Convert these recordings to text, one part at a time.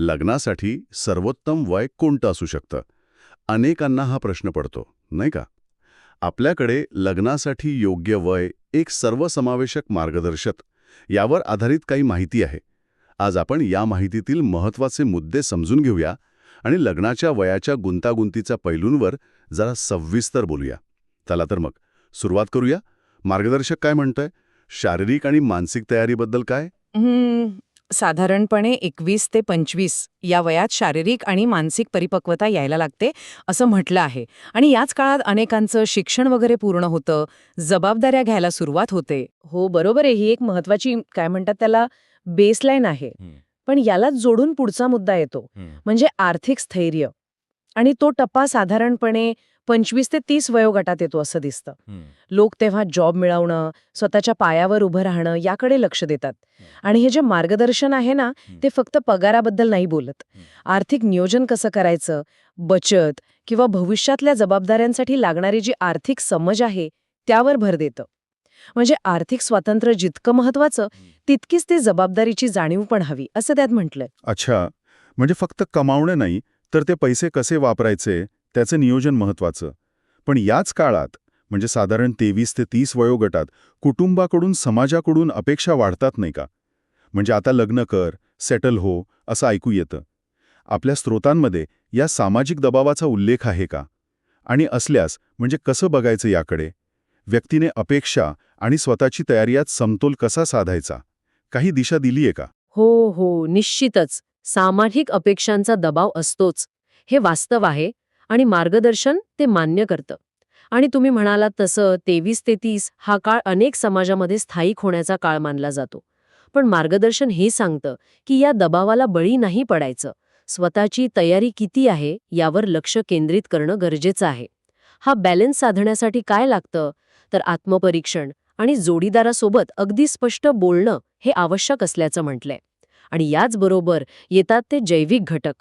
लग्नासाठी सर्वोत्तम वय कोणतं असू शकतं? अनेकांना हा प्रश्न पडतो नाही का? आपल्याकडे लग्नासाठी योग्य वय एक सर्वसमावेशक मार्गदर्शक यावर आधारित काही माहिती आहे. आज आपण या माहितीतील महत्त्वाचे मुद्दे समजून घेऊया आणि लग्नाच्या वयाच्या गुंतागुंतीच्या पैलूंवर जरा सविस्तर बोलूया. चला तर मग सुरुवात करूया. मार्गदर्शक काय म्हणतंय? शारीरिक आणि मानसिक तयारीबद्दल काय? साधारणपणे एकवीस ते पंचवीस या वयात शारीरिक आणि मानसिक परिपक्वता यायला लागते असं म्हटलं आहे. आणि याच काळात अनेकांचं शिक्षण वगैरे पूर्ण होतं जबाबदाऱ्या घ्यायला सुरुवात होते. हो बरोबर आहे. ही एक महत्वाची काय म्हणतात त्याला बेसलाईन आहे. पण यालाच जोडून पुढचा मुद्दा येतो. म्हणजे आर्थिक स्थैर्य. आणि तो टप्पा साधारणपणे पंचवीस ते तीस वयोगटात येतो असं दिसतं. लोक तेव्हा जॉब मिळवणं स्वतःच्या पायावर उभं राहणं याकडे लक्ष देतात. आणि हे जे मार्गदर्शन आहे ना ते फक्त पगाराबद्दल नाही बोलत. आर्थिक नियोजन कसं करायचं बचत किंवा भविष्यातल्या जबाबदाऱ्यांसाठी लागणारी जी आर्थिक समज आहे त्यावर भर देतं. म्हणजे आर्थिक स्वातंत्र्य जितकं महत्वाचं तितकीच ते जबाबदारीची जाणीव पण हवी असं त्यात म्हटलंय. अच्छा. म्हणजे फक्त कमावणे नाही तर ते पैसे कसे वापरायचे? त्याचं नियोजन महत्वाचं पण याच काळात म्हणजे साधारण तेवीस ते तीस वयोगटात कुटुंबाकडून समाजाकडून अपेक्षा वाढतात नाही का? म्हणजे आता लग्न कर सेटल हो असं ऐकू येतं. आपल्या स्रोतांमध्ये या सामाजिक दबावाचा उल्लेख आहे का? आणि असल्यास म्हणजे कसं बघायचं याकडे? व्यक्तीने अपेक्षा आणि स्वतःची तयारी यात समतोल कसा साधायचा? काही दिशा दिलीये का? हो हो निश्चितच. सामाजिक अपेक्षांचा दबाव असतोच. हे वास्तव आहे. आणि मार्गदर्शन ते मान्य करतं. आणि तुम्ही म्हणालात तसं तेवीस ते तीस हा काळ अनेक समाजामध्ये स्थायिक होण्याचा काळ मानला जातो. पण मार्गदर्शन हे सांगतं की या दबावाला बळी नाही पडायचं. स्वतःची तयारी किती आहे यावर लक्ष केंद्रित करणं गरजेचं आहे. हा बॅलन्स साधण्यासाठी काय लागतं? तर आत्मपरीक्षण आणि जोडीदारासोबत अगदी स्पष्ट बोलणं हे आवश्यक असल्याचं म्हटलंय. आणि याचबरोबर येतात ते जैविक घटक.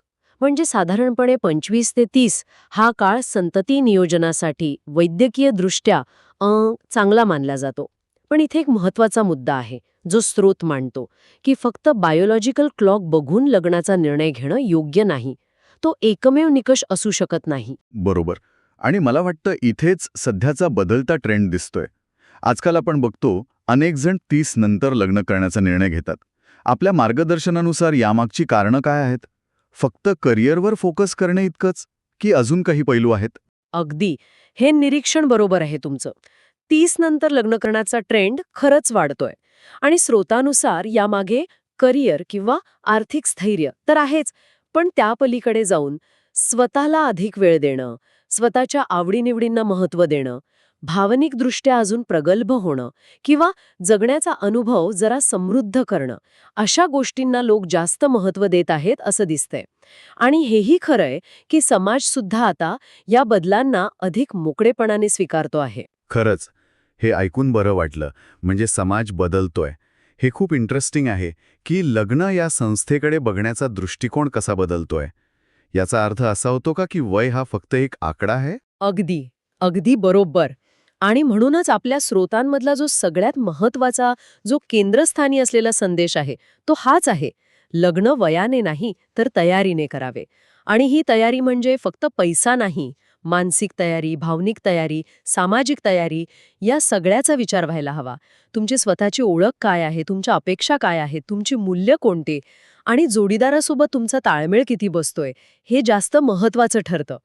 म्हणजे साधारणपणे पंचवीस ते तीस हा काळ संतती नियोजनासाठी वैद्यकीय दृष्ट्या चांगला मानला जातो. पण इथे एक महत्त्वाचा मुद्दा आहे जो स्रोत मांडतो की फक्त बायोलॉजिकल क्लॉक बघून लग्नाचा निर्णय घेणं योग्य नाही. तो एकमेव निकष असू शकत नाही. बरोबर. आणि मला वाटतं इथेच सध्याचा बदलता ट्रेंड दिसतोय. आजकाल आपण बघतो अनेक जण तीस नंतर लग्न करण्याचा निर्णय घेतात. आपल्या मार्गदर्शनानुसार यामागची कारणं काय आहेत? फक्त करिअरवर फोकस करणे इतकंच की अजून काही पैलू आहेत? अगदी. हे निरीक्षण बरोबर आहे तुमचं. तीस नंतर लग्न करण्याचा ट्रेंड खरंच वाढतोय. आणि स्रोतानुसार यामागे करिअर किंवा आर्थिक स्थैर्य तर आहेच पण त्या पलीकडे जाऊन स्वतःला अधिक वेळ देणं स्वतःच्या आवडीनिवडींना महत्त्व देणं भावनिकदृष्ट्या अजून प्रगल्भ होणं किंवा जगण्याचा अनुभव जरा समृद्ध करणं अशा गोष्टींना लोक जास्त महत्त्व देत आहेत असं दिसतंय. आणि हेही खरंय की समाजसुद्धा आता या बदलांना अधिक मोकळेपणाने स्वीकारतो आहे. खरंच हे ऐकून बरं वाटलं म्हणजे समाज बदलतोय. हे खूप इंटरेस्टिंग आहे की लग्न या संस्थेकडे बघण्याचा दृष्टिकोन कसा बदलतोय? याचा अर्थ असा होतो का की वय हा फक्त एक आकडा आहे? अगदी अगदी बरोबर. आणि म्हणूनच आपल्या स्रोतांमधला जो सगळ्यात महत्त्वाचा जो केंद्रस्थानी असलेला संदेश आहे तो हाच आहे. लग्न वयाने नाही तर तयारीने करावे. आणि ही तयारी म्हणजे फक्त पैसा नाही मानसिक तयारी भावनिक तयारी सामाजिक तयारी या सगळ्याचा विचार व्हायला हवा. तुमची स्वतःची ओळख काय आहे तुमच्या अपेक्षा काय आहेत तुमची मूल्य कोणते? आणि जोडीदारासोबत तुमचा ताळमेळ किती बसतोय हे जास्त महत्वाचं ठरतं.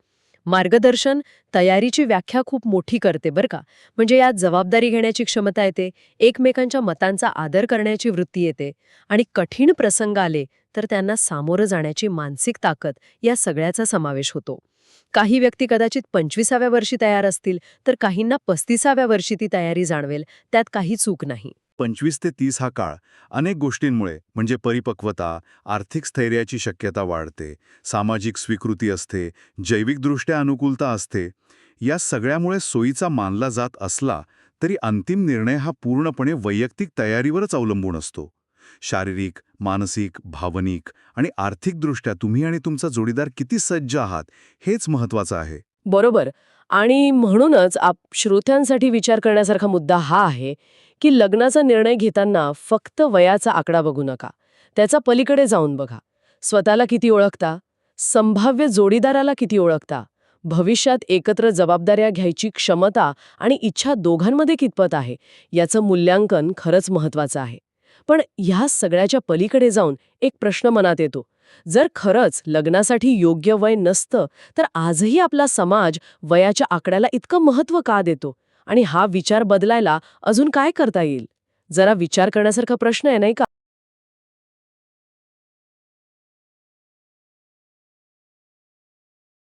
मार्गदर्शन तयारीची व्याख्या खूप मोठी करते बरं का. म्हणजे यात जबाबदारी घेण्याची क्षमता येते एकमेकांच्या मतांचा आदर करण्याची वृत्ती येते आणि कठीण प्रसंग आले तर त्यांना सामोरं जाण्याची मानसिक ताकद या सगळ्याचा समावेश होतो. काही व्यक्ती कदाचित पंचवीसाव्या वर्षी तयार असतील तर काहींना पस्तीसाव्या वर्षी ती तयारी जाणवेल त्यात काही चूक नाही. पंचवीस ते तीस हा काळ अनेक गोष्टींमुळे म्हणजे परिपक्वता आर्थिक स्थैर्याची शक्यता वाढते सामाजिक स्वीकृती असते जैविकदृष्ट्या अनुकूलता असते या सगळ्यामुळे सोयीचा मानला जात असला तरी अंतिम निर्णय हा पूर्णपणे वैयक्तिक तयारीवरच अवलंबून असतो. शारीरिक मानसिक भावनिक आणि आर्थिकदृष्ट्या तुम्ही आणि तुमचा जोडीदार किती सज्ज आहात हेच महत्वाचं आहे. बरोबर. आणि म्हणूनच आप श्रोत्यांसाठी विचार करण्यासारखा मुद्दा हा आहे की लग्नाचा निर्णय घेताना फक्त वयाचा आकडा बघू नका. त्याचा पलीकडे जाऊन बघा. स्वतःला किती ओळखता? संभाव्य जोडीदाराला किती ओळखता? भविष्यात एकत्र जबाबदाऱ्या घ्यायची क्षमता आणि इच्छा दोघांमध्ये कितपत आहे? याचं मूल्यांकन खरंच महत्वाचं आहे. पण ह्या सगळ्याच्या पलीकडे जाऊन एक प्रश्न मनात येतो. जर खरंच लग्नासाठी योग्य वय नसतं तर आजही आपला समाज वयाच्या आकड्याला इतकं महत्त्व का देतो? आणि हा विचार बदलायला अजून काय करता येईल? जरा विचार करण्यासारखा प्रश्न आहे नाही का?